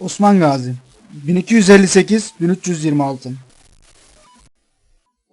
Osman Gazi 1258-1326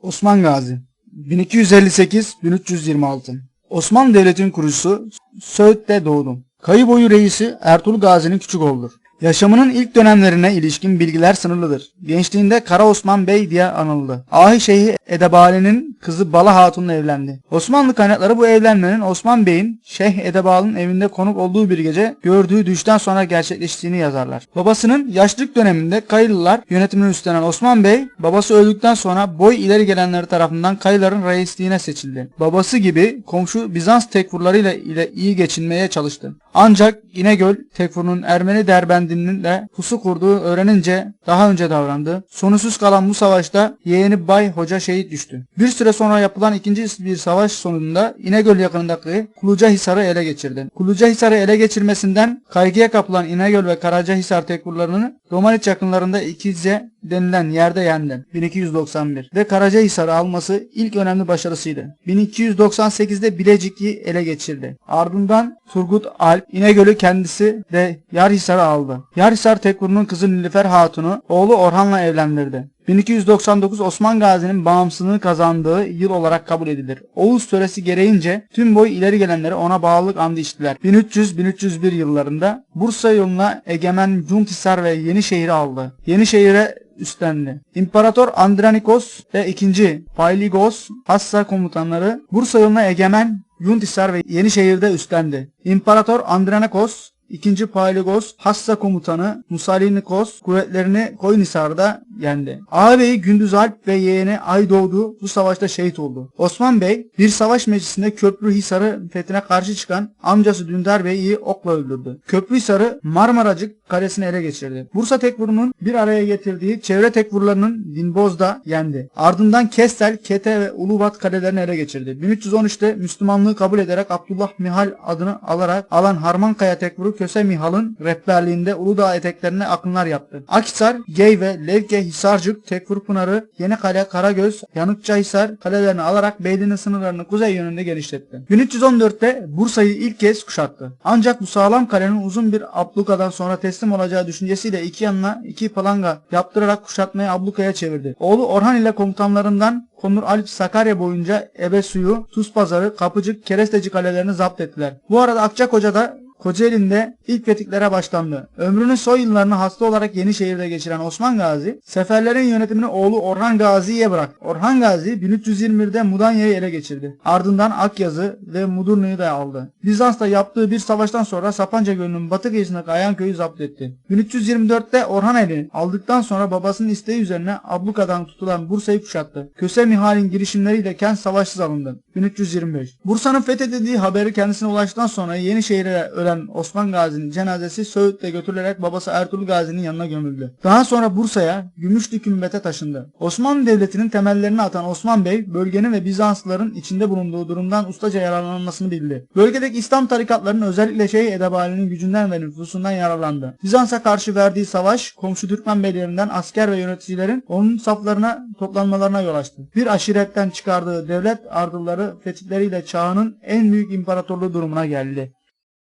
Osman Gazi 1258-1326 Osmanlı Devleti'nin kurucusu Söğüt'te doğdu. Kayı boyu reisi Ertuğrul Gazi'nin küçük oğludur. Yaşamının ilk dönemlerine ilişkin bilgiler sınırlıdır. Gençliğinde Kara Osman Bey diye anıldı. Ahi Şeyhi Edebali'nin kızı Bala Hatun'la evlendi. Osmanlı kaynakları bu evlenmenin Osman Bey'in Şeyh Edebalı'nın evinde konuk olduğu bir gece gördüğü düşten sonra gerçekleştiğini yazarlar. Babasının yaşlılık döneminde Kayılılar yönetimini üstlenen Osman Bey, babası öldükten sonra boy ileri gelenleri tarafından Kayıların reisliğine seçildi. Babası gibi komşu Bizans tekfurlarıyla ile iyi geçinmeye çalıştı. Ancak İnegöl tekfurunun Ermeni derbendinin de pusu kurduğu öğrenince daha önce davrandı. Sonuçsuz kalan bu savaşta yeğeni Bay Hoca şehit düştü. Bir süre sonra yapılan ikinci bir savaş sonunda İnegöl yakınındaki Kulucahisar'ı ele geçirdi. Kulucahisar'ı ele geçirmesinden kaygıya kapılan İnegöl ve Karacahisar tekfurlarını Romaniç yakınlarında İkizce denilen yerde yendi. 1291 ve Karacahisar'ı alması ilk önemli başarısıydı. 1298'de Bilecik'i ele geçirdi. Ardından Turgut Alp İnegöl'ü kendisi ve Yarhisar'ı aldı. Yarhisar Tekfur'un kızı Nilüfer Hatun'u oğlu Orhan'la evlendirdi. 1299 Osman Gazi'nin bağımsızlığını kazandığı yıl olarak kabul edilir. Oğuz töresi gereğince tüm boy ileri gelenleri ona bağlılık andı içtiler. 1300-1301 yıllarında Bursa yoluna egemen Cuntisar ve Yenişehir'i aldı. Yenişehir'e üstlendi. İmparator Andronikos ve 2. Payligos Hassa komutanları Bursa yoluna egemen Yuntisar ve Yenişehir'de üstlendi. İmparator Andronikos 2. Payligos Hassa komutanı Musalinikos kuvvetlerini Koynisar'da yendi. Ağabeyi Gündüz Alp ve yeğeni Aydoğdu bu savaşta şehit oldu. Osman Bey bir savaş meclisinde Köprühisar'ı fethine karşı çıkan amcası Dündar Bey'i okla öldürdü. Köprühisar'ı Marmaracık kalesini ele geçirdi. Bursa Tekfuru'nun bir araya getirdiği çevre tekfurlarının Dinboz'da yendi. Ardından Kestel, Kete ve Ulubat kalelerini ele geçirdi. 1313'te Müslümanlığı kabul ederek Abdullah Mihal adını alarak alan Harmankaya Tekfuru Köse Mihal'ın rehberliğinde Uludağ eteklerine akınlar yaptı. Akhisar, Gey ve Levke, Hisarcık, Tekfur Pınarı, Yenikale, Karagöz, Yanıkçahisar kalelerini alarak Beyli'nin sınırlarını kuzey yönünde genişletti. 1314'te Bursa'yı ilk kez kuşattı. Ancak bu sağlam kalenin uzun bir ablukadan sonra teslim olacağı düşüncesiyle iki yanına iki palanga yaptırarak kuşatmayı ablukaya çevirdi. Oğlu Orhan ile komutanlarından Konur Alp Sakarya boyunca Ebesuyu, Tuzpazarı, Kapıcık, Keresteci kalelerini zapt ettiler. Bu arada Akçakoca'da Kocaeli'nde ilk fetihlere başlandı. Ömrünün son yıllarını hasta olarak Yenişehir'de geçiren Osman Gazi, seferlerin yönetimini oğlu Orhan Gazi'ye bıraktı. Orhan Gazi 1321'de Mudanya'yı ele geçirdi. Ardından Akyazı ve Mudurnu'yu da aldı. Bizans'ta yaptığı bir savaştan sonra Sapanca Gölü'nün batı kıyısındaki Ayanköy'ü zapt etti. 1324'te Orhan eli aldıktan sonra babasının isteği üzerine ablukadan tutulan Bursa'yı kuşattı. Köse Mihal'in girişimleriyle kent savaşsız alındı. 1325. Bursa'nın fethedildiği haberi kendisine ulaştıktan sonra Yenişehir'e ölen Osman Gazi'nin cenazesi Söğüt'te götürülerek babası Ertuğrul Gazi'nin yanına gömüldü. Daha sonra Bursa'ya Gümüşlü Kümbet'e taşındı. Osmanlı Devleti'nin temellerini atan Osman Bey, bölgenin ve Bizanslıların içinde bulunduğu durumdan ustaca yararlanmasını bildi. Bölgedeki İslam tarikatlarının özellikle Şeyh Edebali'nin gücünden ve nüfusundan yararlandı. Bizans'a karşı verdiği savaş, komşu Türkmen beylerinden asker ve yöneticilerin onun saflarına toplanmalarına yol açtı. Bir aşiretten çıkardığı devlet ardılları fetihleriyle çağının en büyük imparatorluğu durumuna geldi.